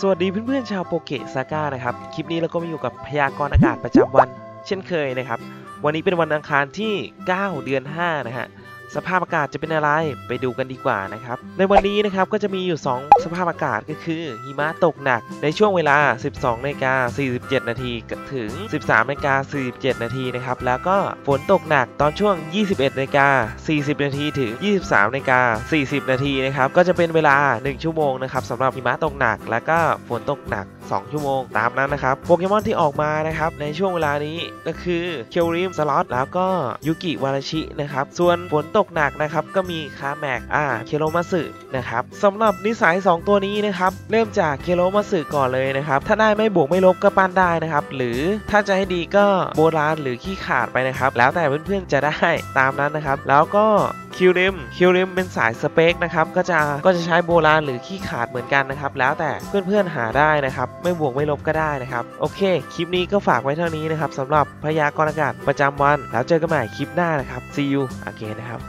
สวัสดีเพื่อนๆชาวโปเกซาก้านะครับ คลิปนี้เราก็มาอยู่กับพยากรณ์อากาศประจำวัน เช่นเคยนะครับ วันนี้เป็นวันอังคารที่ 9 เดือน 5 นะฮะ สภาพอากาศจะเป็นอะไรไปดูกันดีกว่านะครับ ในวันนี้นะครับก็จะมีอยู่ 2 สภาพอากาศก็คือ หิมะตกหนักในช่วงเวลา 12นาฬิกา47 นาทีถึง 13นาฬิกา47 นาทีนะครับ แล้วก็ฝนตกหนักตอนช่วง 21นาฬิกา40 นาทีถึง 23นาฬิกา40 นาทีนะครับ ก็จะเป็นเวลา 1 ชั่วโมงนะครับสำหรับหิมะตกหนัก แล้วก็ฝนตกหนัก 2 ชั่วโมงตามนั้นนะครับ โปเกมอนที่ออกมานะครับในช่วงเวลานี้ก็คือเคลริมสล็อตแล้วก็ยูกิวาราชินะครับ ส่วนฝนตกหนักนะครับก็มีคาแมกอ่าเคโรมาสึนะครับสำหรับนิสัย 2 ตัวนี้นะครับเริ่มจากเคโรมาสึก่อนเลยนะครับ ถ้าได้ไม่บวกไม่ลบก็ปั้นได้นะครับ หรือถ้าจะให้ดีก็โบราณหรือขี้ขาดไปนะครับ แล้วแต่เพื่อนๆจะได้ตามนั้นนะครับ แล้วก็ คิวริมคิวริมเป็นสายสเปคนะครับก็จะก็จะใช้โบราณหรือขี้ขาดเหมือนกันนะครับ แล้วแต่เพื่อนๆหาได้นะครับ ไม่บวกไม่ลบก็ได้นะครับ โอเค คลิปนี้ก็ฝากไว้เท่านี้นะครับสำหรับพยากรณ์อากาศประจำวัน แล้วเจอกันใหม่คลิปหน้านะครับ see you again นะครับ